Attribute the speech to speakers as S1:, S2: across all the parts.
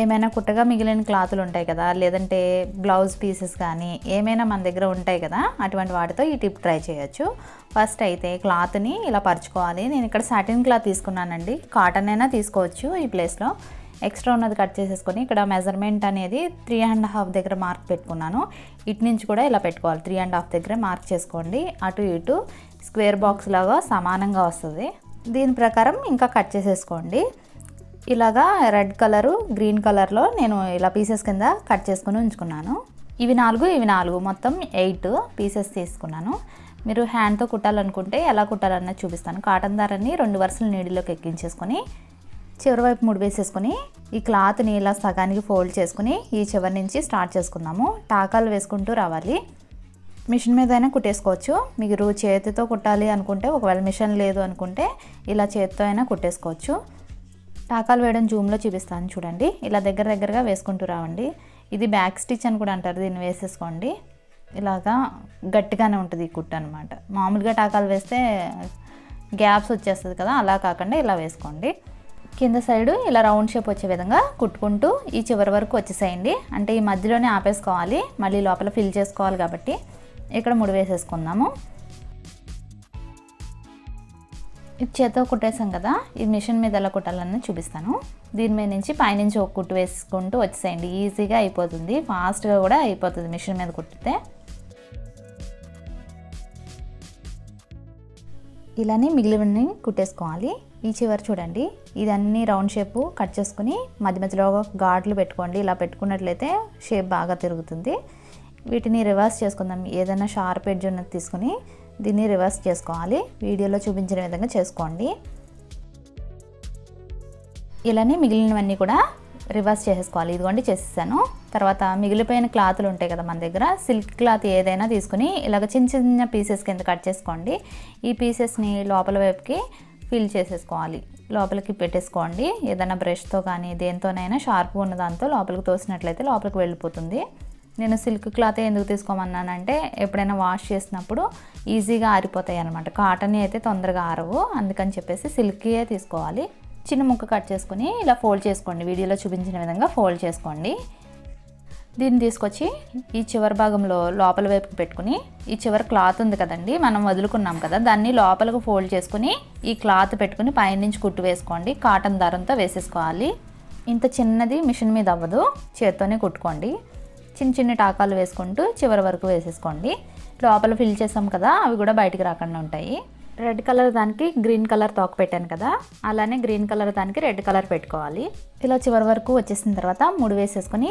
S1: ఏమైనా కుట్టగా మిగిలిన క్లాతులు ఉంటాయి కదా లేదంటే బ్లౌజ్ పీసెస్ కానీ ఏమైనా మన దగ్గర ఉంటాయి కదా అటువంటి వాటితో ఈ టిప్ ట్రై చేయొచ్చు. ఫస్ట్ అయితే క్లాత్ని ఇలా పరుచుకోవాలి. నేను ఇక్కడ సాటిన్ క్లాత్ తీసుకున్నానండి. కాటన్ అయినా తీసుకోవచ్చు ఈ ప్లేస్లో. ఎక్స్ట్రా ఉన్నది కట్ చేసేసుకొని ఇక్కడ మెజర్మెంట్ అనేది త్రీ అండ్ హాఫ్ దగ్గర మార్క్ పెట్టుకున్నాను. ఇటు నుంచి కూడా ఇలా పెట్టుకోవాలి. త్రీ అండ్ హాఫ్ దగ్గర మార్క్ చేసుకోండి. అటు ఇటు స్క్వేర్ బాక్స్ లాగా సమానంగా వస్తుంది. దీని ప్రకారం ఇంకా కట్ చేసేసుకోండి. ఇలాగా రెడ్ కలరు గ్రీన్ కలర్లో నేను ఇలా పీసెస్ కింద కట్ చేసుకుని ఉంచుకున్నాను. ఇవి నాలుగు ఇవి నాలుగు. మొత్తం ఎయిట్ పీసెస్ తీసుకున్నాను. మీరు హ్యాండ్తో కుట్టాలనుకుంటే ఎలా కుట్టాలన్నది చూపిస్తాను. కాటన్ దారాన్ని రెండు వరుసలు నీడిలోకి ఎక్కించేసుకొని చివరి వైపు ముడి వేసేసుకొని ఈ క్లాత్ని ఇలా సగానికి ఫోల్డ్ చేసుకుని ఈ చివరి నుంచి స్టార్ట్ చేసుకుందాము. టాకాలు వేసుకుంటూ రావాలి. మిషన్ మీద అయినా కుట్టేసుకోవచ్చు. మీరు చేతితో కుట్టాలి అనుకుంటే ఒకవేళ మిషన్ లేదు అనుకుంటే ఇలా చేతితో అయినా కుట్టేసుకోవచ్చు. టాకాలు వేయడం జూమ్లో చూపిస్తాను చూడండి. ఇలా దగ్గర దగ్గరగా వేసుకుంటూ రావండి. ఇది బ్యాక్ స్టిచ్ అని కూడా అంటారు దీన్ని వేసేసుకోండి. ఇలాగా గట్టిగానే ఉంటుంది ఈ కుట్టు అనమాట మామూలుగా టాకాలు వేస్తే గ్యాప్స్ వచ్చేస్తుంది కదా అలా కాకుండా ఇలా వేసుకోండి. కింద సైడు ఇలా రౌండ్ షేప్ వచ్చే విధంగా కుట్టుకుంటూ ఈ చివరి వరకు వచ్చేసేయండి. అంటే ఈ మధ్యలోనే ఆపేసుకోవాలి మళ్ళీ లోపల ఫిల్ చేసుకోవాలి కాబట్టి. ఇక్కడ ముడి వేసేసుకుందాము. ఇది చేత్తో కుట్టేసాం కదా ఈ మిషన్ మీద ఎలా కుట్టాలని చూపిస్తాను. దీని మీద నుంచి పైనుంచి ఒక కుట్టు వేసుకుంటూ వచ్చేసేయండి ఈజీగా అయిపోతుంది ఫాస్ట్గా కూడా అయిపోతుంది మిషన్ మీద కుట్టితే. ఇలానే మిగిలినవన్నీ కుట్టేసుకోవాలి. ఈ చివరి చూడండి ఇదన్నీ రౌండ్ షేపు కట్ చేసుకుని మధ్య మధ్యలో గాడ్లు పెట్టుకోండి. ఇలా పెట్టుకున్నట్లయితే షేప్ బాగా తిరుగుతుంది. వీటిని రివర్స్ చేసుకుందాం. ఏదైనా షార్ప్ ఎడ్జ్ ఉన్నది తీసుకుని దీన్ని రివర్స్ చేసుకోవాలి. వీడియోలో చూపించిన విధంగా చేసుకోండి. ఇలానే మిగిలినవన్నీ కూడా రివర్స్ చేసేసుకోవాలి. ఇదిగోండి చేసేసాను. తర్వాత మిగిలిపోయిన క్లాతులు ఉంటాయి కదా మన దగ్గర. సిల్క్ క్లాత్ ఏదైనా తీసుకుని ఇలాగ చిన్న చిన్న పీసెస్ కింద కట్ చేసుకోండి. ఈ పీసెస్ని లోపల వైపుకి ఫిల్ చేసేసుకోవాలి. లోపలికి పెట్టేసుకోండి. ఏదైనా బ్రష్తో కానీ దేంతోనైనా షార్ప్గా ఉన్న దాంతో లోపలికి తోసినట్లయితే లోపలికి వెళ్ళిపోతుంది. నేను సిల్క్ క్లాత్ ఎందుకు తీసుకోమన్నానంటే ఎప్పుడైనా వాష్ చేసినప్పుడు ఈజీగా ఆరిపోతాయి అనమాట కాటన్ అయితే తొందరగా ఆరవు. అందుకని చెప్పేసి సిల్కీయే తీసుకోవాలి. చిన్న ముక్క కట్ చేసుకుని ఇలా ఫోల్డ్ చేసుకోండి. వీడియోలో చూపించిన విధంగా ఫోల్డ్ చేసుకోండి. దీన్ని తీసుకొచ్చి ఈ చివరి భాగంలో లోపల వైపుకి పెట్టుకుని ఈ చివరి క్లాత్ ఉంది కదండి మనం వదులుకున్నాం కదా దాన్ని లోపలకు ఫోల్డ్ చేసుకుని ఈ క్లాత్ పెట్టుకుని పైనుంచి కుట్టు వేసుకోండి. కాటన్ దారంతో వేసేసుకోవాలి. ఇంత చిన్నది మిషన్ మీద అవ్వదు. చేత్తోనే కుట్టుకోండి. చిన్న చిన్న టాకాలు వేసుకుంటూ చివరి వరకు వేసేసుకోండి. లోపల ఫిల్ చేసాం కదా అవి కూడా బయటికి రాకుండా ఉంటాయి. రెడ్ కలర్ దానికి గ్రీన్ కలర్ తోక పెట్టాను కదా అలానే గ్రీన్ కలర్ దానికి రెడ్ కలర్ పెట్టుకోవాలి. ఇలా చివరి వరకు వచ్చేసిన తర్వాత ముడి వేసేసుకొని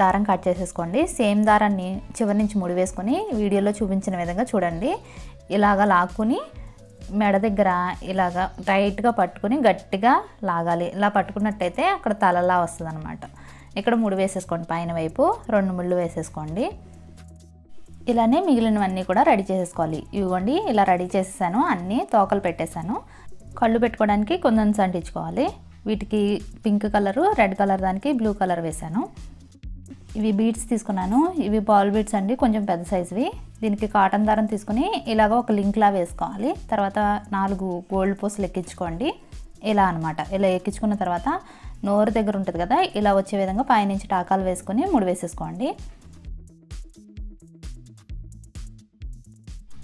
S1: దారం కట్ చేసేసుకోండి. సేమ్ దారాన్ని చివరి నుంచి ముడి వేసుకొని వీడియోలో చూపించిన విధంగా చూడండి. ఇలాగ లాక్కుని మెడ దగ్గర ఇలాగ టైట్గా పట్టుకుని గట్టిగా లాగాలి. ఇలా పట్టుకున్నట్టయితే అక్కడ తలలా వస్తుంది అనమాట ఇక్కడ మూడు వేసేసుకోండి. పైన వైపు రెండు ముళ్ళు వేసేసుకోండి. ఇలానే మిగిలినవన్నీ కూడా రెడీ చేసేసుకోవాలి. ఇవ్వండి ఇలా రెడీ చేసేసాను. అన్నీ తోకలు పెట్టేశాను. కళ్ళు పెట్టుకోవడానికి కొందన్స్ అంటించుకోవాలి. వీటికి పింక్ కలరు రెడ్ కలర్ దానికి బ్లూ కలర్ వేశాను. ఇవి బీడ్స్ తీసుకున్నాను. ఇవి బాల్ బీడ్స్ అండి కొంచెం పెద్ద సైజువి. దీనికి కాటన్ దారం తీసుకుని ఇలాగ ఒక లింక్లా వేసుకోవాలి. తర్వాత నాలుగు గోల్డ్ పోస్టులు ఎక్కించుకోండి. ఇలా అనమాట ఇలా ఎక్కించుకున్న తర్వాత నోరు దగ్గర ఉంటుంది కదా ఇలా వచ్చే విధంగా పైనుంచి టాకాలు వేసుకొని ముడి వేసేసుకోండి.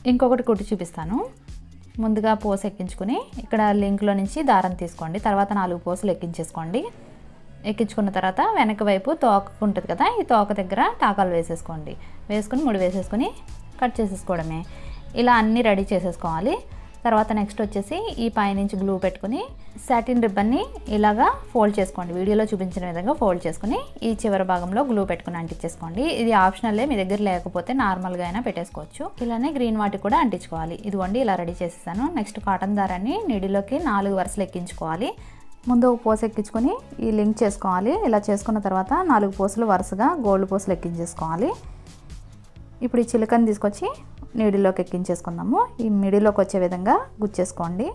S1: ఇంకొకటి కుట్టి చూపిస్తాను. ముందుగా పోసు ఎక్కించుకుని ఇక్కడ లింక్లో నుంచి దారం తీసుకోండి. తర్వాత నాలుగు పోసులు ఎక్కించేసుకోండి. ఎక్కించుకున్న తర్వాత వెనక వైపు తోక ఉంటుంది కదా ఈ తోక దగ్గర టాకాలు వేసేసుకోండి. వేసుకుని ముడి వేసేసుకొని కట్ చేసేసుకోవడమే. ఇలా అన్నీ రెడీ చేసేసుకోవాలి. తర్వాత నెక్స్ట్ వచ్చేసి ఈ పైనుంచి గ్లూ పెట్టుకుని సాటిన్ రిబ్బన్ని ఇలాగా ఫోల్డ్ చేసుకోండి. వీడియోలో చూపించిన విధంగా ఫోల్డ్ చేసుకుని ఈ చివరి భాగంలో గ్లూ పెట్టుకుని అంటించేసుకోండి. ఇది ఆప్షనల్లే మీ దగ్గర లేకపోతే నార్మల్గా అయినా పెట్టేసుకోవచ్చు. ఇలానే గ్రీన్ వాటికి కూడా అంటించుకోవాలి. ఇదిగోండి ఇలా రెడీ చేసేసాను. నెక్స్ట్ కాటన్ దారాన్ని నీడిలోకి నాలుగు వరుసలు ఎక్కించుకోవాలి. ముందు ఒక పోస ఎక్కించుకొని ఈ లింక్ చేసుకోవాలి. ఇలా చేసుకున్న తర్వాత నాలుగు పోసులు వరుసగా గోల్డ్ పోసులు ఎక్కించేసుకోవాలి. ఇప్పుడు ఈ చిలుకని తీసుకొచ్చి నీడిలోకి ఎక్కించేసుకుందాము. ఈ మిడిలోకి వచ్చే విధంగా గుచ్చేసుకోండి.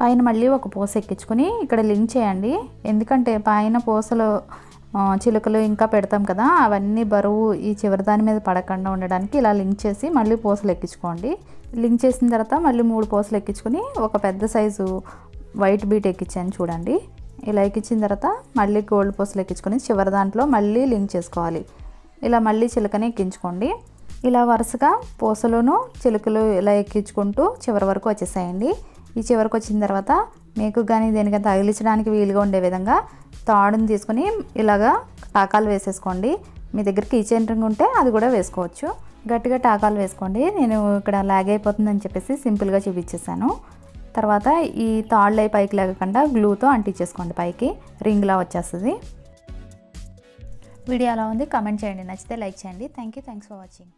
S1: పైన మళ్ళీ ఒక పూస ఎక్కించుకొని ఇక్కడ లింక్ చేయండి. ఎందుకంటే పైన పూసలు చిలుకలు ఇంకా పెడతాం కదా అవన్నీ బరువు ఈ చివరి దాని మీద పడకుండా ఉండడానికి ఇలా లింక్ చేసి మళ్ళీ పూసలు ఎక్కించుకోండి. లింక్ చేసిన తర్వాత మళ్ళీ మూడు పూసలు ఎక్కించుకొని ఒక పెద్ద సైజు వైట్ బీట్ ఎక్కించాను చూడండి. ఇలా ఎక్కించిన తర్వాత మళ్ళీ గోల్డ్ పూసలు ఎక్కించుకొని చివరి దాంట్లో మళ్ళీ లింక్ చేసుకోవాలి. ఇలా మళ్ళీ చిలుకని ఎక్కించుకోండి. ఇలా వరుసగా పూసలోనూ చిలుకలు ఇలా ఎక్కించుకుంటూ చివరి వరకు వచ్చేసాయండి. ఈ చివరికి వచ్చిన తర్వాత మీకు కానీ దేనికైనా తగిలించడానికి వీలుగా ఉండే విధంగా తాడుని తీసుకొని ఇలాగా టాకాలు వేసేసుకోండి. మీ దగ్గర కిచెన్ రింగ్ ఉంటే అది కూడా వేసుకోవచ్చు. గట్టిగా టాకాలు వేసుకోండి. నేను ఇక్కడ లాగ్ అయిపోతుందని చెప్పేసి సింపుల్గా చూపించేసాను తర్వాత ఈ తాళ్ళై పైకి లేకుండా గ్లూతో అంటించేసుకోండి పైకి. రింగ్లా వచ్చేస్తుంది. వీడియో అలా ఉంది? కామెంట్ చేయండి. నచ్చితే లైక్ చేయండి. Thank you thanks for watching.